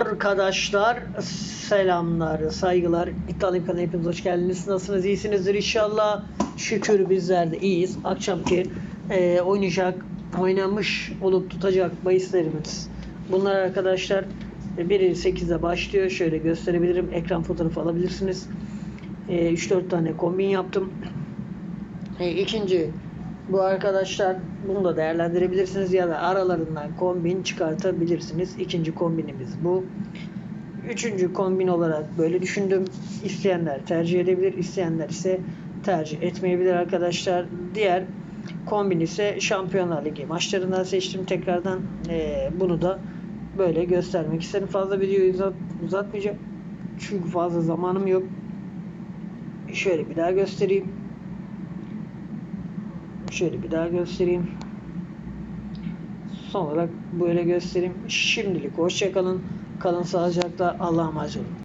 Arkadaşlar selamlar, saygılar. İddialıyım kanalına hepiniz hoş geldiniz. Nasılsınız? İyisinizdir inşallah. Şükür bizler de iyiyiz. Akşamki e, oynayacak, oynamış olup tutacak bahislerimiz. Bunlar arkadaşlar e, biri 8'de başlıyor. Şöyle gösterebilirim. Ekran fotoğrafı alabilirsiniz. E, 3-4 tane kombin yaptım. E, ikinci bu arkadaşlar bunu da değerlendirebilirsiniz ya da aralarından kombin çıkartabilirsiniz. İkinci kombinimiz bu. Üçüncü kombin olarak böyle düşündüm. İsteyenler tercih edebilir, isteyenler ise tercih etmeyebilir arkadaşlar. Diğer kombin ise Şampiyonlar Ligi maçlarından seçtim tekrardan. Ee, bunu da böyle göstermek istedim. Fazla videoyu uzat, uzatmayacağım. Çünkü fazla zamanım yok. Şöyle bir daha göstereyim. Şöyle bir daha göstereyim. Son olarak böyle göstereyim. Şimdilik hoşçakalın. Kalın sağlıcakla. Allah'a emanet olun.